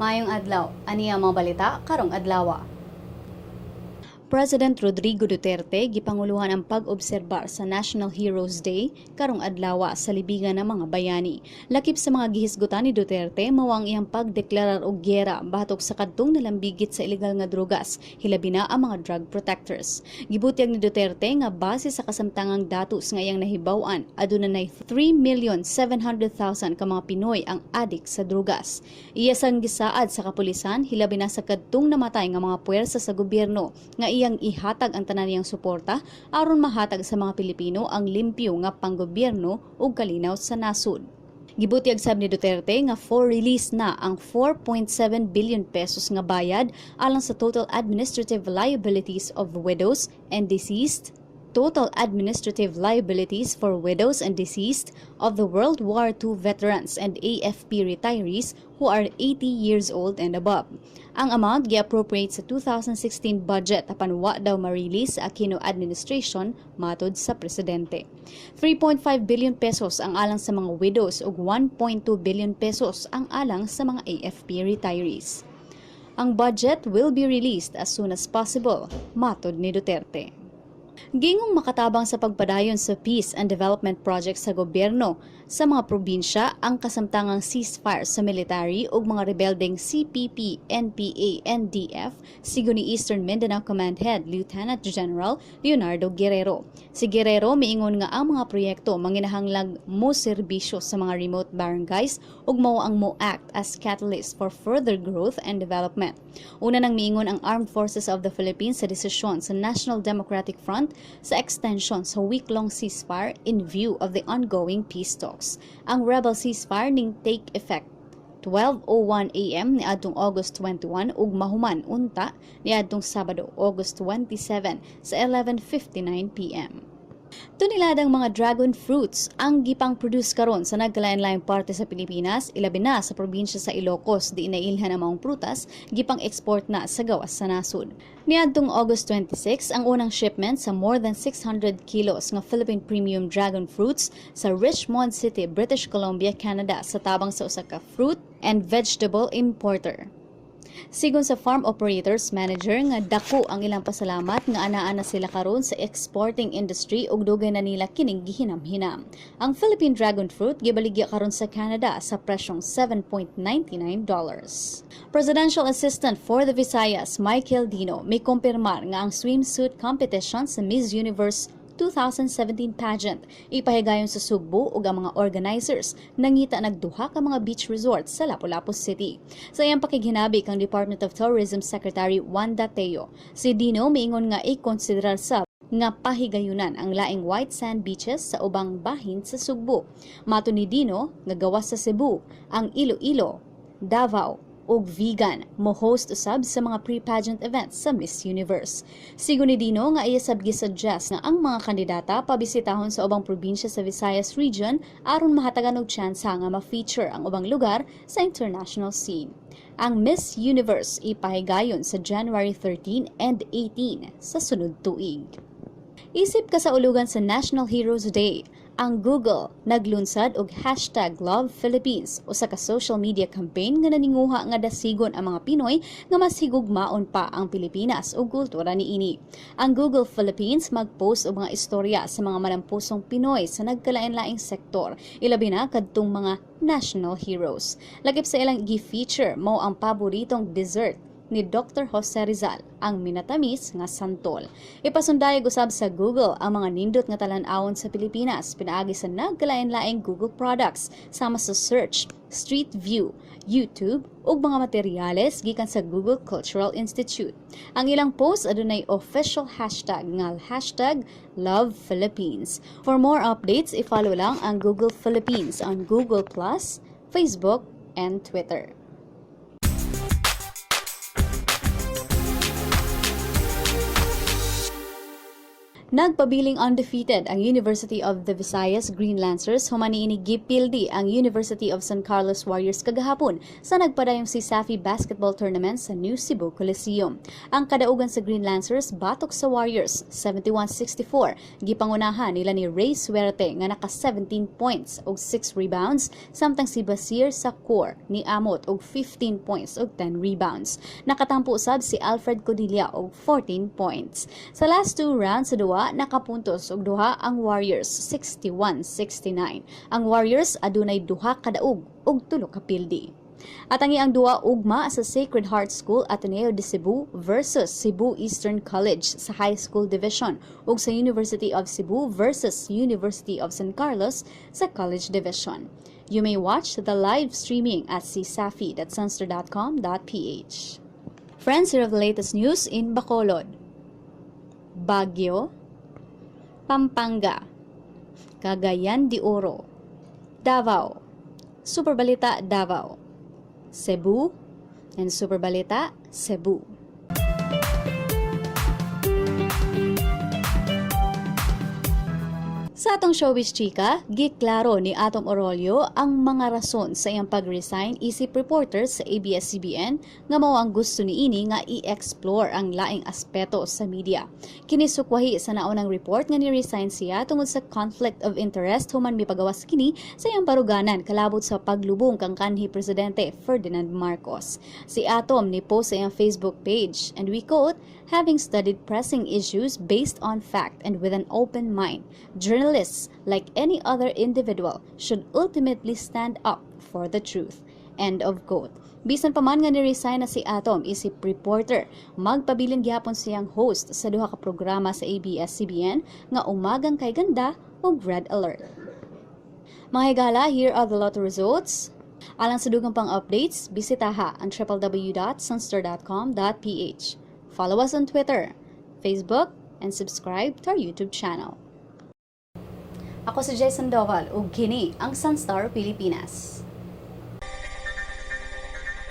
Mayong adlaw, ani ang mga balita karong adlawa. President Rodrigo Duterte gipanguluhan ang pag-obserbar sa National Heroes Day karong adlaw sa libigan ng mga bayani. Lakip sa mga gihisgutan ni Duterte mao ang iyang pagdeklarar og gyera batok sa kadtong nalambigit sa ilegal nga drogas, hilabi na ang mga drug protectors. Gibutyag ni Duterte nga base sa kasamtangang datos nga iyang nahibaw-an, aduna nay 3,700,000 ka mga Pinoy ang adik sa drogas. Iya sang gisaad sa kapulisan hilabi na sa kadtong namatay nga mga puwersa sa gobyerno nga iyang ihatag ang tanan niyang suporta aron mahatag sa mga Pilipino ang limpyo nga panggobyerno ug kalinaw sa nasud. Gibutyag sab ni Duterte nga for release na ang 4.7 billion pesos nga bayad alang sa total administrative liabilities of widows and deceased total administrative liabilities for widows and deceased of the World War II veterans and AFP retirees who are 80 years old and above. Ang amount gi-appropriate sa 2016 budget apan wa daw ma-release sa Aquino administration matod sa presidente. 3.5 billion pesos ang alang sa mga widows ug 1.2 billion pesos ang alang sa mga AFP retirees. Ang budget will be released as soon as possible, matod ni Duterte. Gingong makatabang sa pagpadayon sa peace and development projects sa gobyerno sa mga probinsya ang kasamtangang ceasefire sa military ug mga rebeldeng CPP, NPA, NDF sigo ni Eastern Mindanao Command Head Lieutenant General Leonardo Guerrero. Si Guerrero miingon nga ang mga proyekto manginahanglang mo serbisyo sa mga remote barangays ug mao ang mo act as catalyst for further growth and development. Una nang miingon ang Armed Forces of the Philippines sa desisyon sa National Democratic Front sa extension sa week-long ceasefire in view of the ongoing peace talks. Ang rebel ceasefire ning take effect 12:01 AM ni adtong August 21 ug mahuman unta ni adtong Sabado August 27 sa 11:59 PM. Tuniladang mga dragon fruits ang gipang produce karon sa nagkalain-laing parte sa Pilipinas, ilabi na sa probinsya sa Ilocos di inailhan ang mga prutas, gipang export na sa gawas sa nasud. Niadtong August 26 ang unang shipment sa more than 600 kilos nga Philippine Premium Dragon Fruits sa Richmond City, British Columbia, Canada sa tabang sa usa ka fruit and vegetable importer. Sigon sa farm operators manager nga dako ang ilang pasalamat nga anaa na sila karon sa exporting industry ug dugay na nila kining gihinam-hinam. Ang Philippine dragon fruit gibaligya karon sa Canada sa presyong 7.99 dollars. Presidential Assistant for the Visayas, Michael Dino, may kumpirmar nga ang swimsuit competition sa Miss Universe 2017 pageant ipahigayon sa Sugbo ug ang mga organizers nangita nagduha ka mga beach resorts sa Lapu-Lapu City. Sa iyang pakighinabi kang Department of Tourism Secretary Wanda Teo, si Dino miingon nga i-considerar sa nga pahigayunan ang laing white sand beaches sa ubang bahin sa Sugbo. Mato ni Dino, nga gawas sa Cebu, ang Iloilo, Davao, ug vegan mo host usab sa mga pre-pageant events sa Miss Universe. Sigo ni Dino nga iya sab gisuggest nga ang mga kandidata pabisitahon sa ubang probinsya sa Visayas region aron mahatagan og tsansa nga ma-feature ang ubang lugar sa international scene. Ang Miss Universe ipahigayon sa January 13 and 18 sa sunod tuig. Isip ka sa ulugan sa National Heroes Day, ang Google naglunsad og hashtag Love Philippines usa ka social media campaign nga naninguha nga dasigon ang mga Pinoy nga mas higugmaon pa ang Pilipinas ug kultura niini. Ang Google Philippines magpost og mga istorya sa mga malampusong Pinoy sa nagkalain-laing sektor, ilabi na kadtong mga national heroes. Lagip sa ilang gi-feature mo ang paboritong dessert ni Dr. Jose Rizal ang minatamis nga santol. Ipasundayag usab sa Google ang mga nindot nga talan-awon sa Pilipinas pinaagi sa nagkalain-laing Google products sama sa search, Street View, YouTube ug mga materyales gikan sa Google Cultural Institute. Ang ilang post adunay official hashtag nga hashtag Love Philippines. For more updates, i-follow lang ang Google Philippines on Google+, Facebook, and Twitter. Nagpabiling undefeated ang University of the Visayas Green Lancers humani ini gipildi ang University of San Carlos Warriors kagahapon sa nagpadayong si Safi Basketball Tournament sa New Cebu Coliseum. Ang kadaugan sa Green Lancers batok sa Warriors 71-64. Gipangunahan nila ni Ray Suerte nga naka 17 points ug 6 rebounds samtang si Basir sa core ni Amot og 15 points ug 10 rebounds. Nakatampo sab si Alfred Codilla og 14 points. Sa last two rounds sa duwa nakapuntos og duha ang Warriors 61-69. Ang Warriors adunay duha kadaog og tulo ka pildi. At ang iyang duwa ugma sa Sacred Heart School Ateneo de Cebu versus Cebu Eastern College sa High School Division ug sa University of Cebu versus University of San Carlos sa College Division. You may watch the live streaming at csafi.sunster.com.ph. Friends, here are the latest news in Bacolod. Baguio, Pampanga, Cagayan de Oro, Davao, Superbalita Davao, Cebu, and Superbalita Cebu. Sa atong showbiz chika, giklaro ni Atom Orolio ang mga rason sa iyang pag-resign isip reporter sa ABS-CBN nga mao ang gusto ni ini nga i-explore ang laing aspeto sa media. Kinisukwahi sa naunang report nga ni-resign siya tungod sa conflict of interest human mipagawas kini sa iyang baruganan kalabot sa paglubong kang kanhi presidente Ferdinand Marcos. Si Atom ni post sa iyang Facebook page and we quote, having studied pressing issues based on fact and with an open mind, journalists, like any other individual, should ultimately stand up for the truth. End of quote. Bisan pa man nga ni-resign na si Atom isip reporter, magpabiling gyapon siyang host sa duha ka programa sa ABS-CBN nga umagang kay ganda ug Red Alert. Mga higala, here are the lotto results. Alang sa dugang pang updates, bisitaha ang www.sunster.com.ph. Follow us on Twitter, Facebook, and subscribe to our YouTube channel. Ako si Jason Doval ug kini ang Sunstar Pilipinas.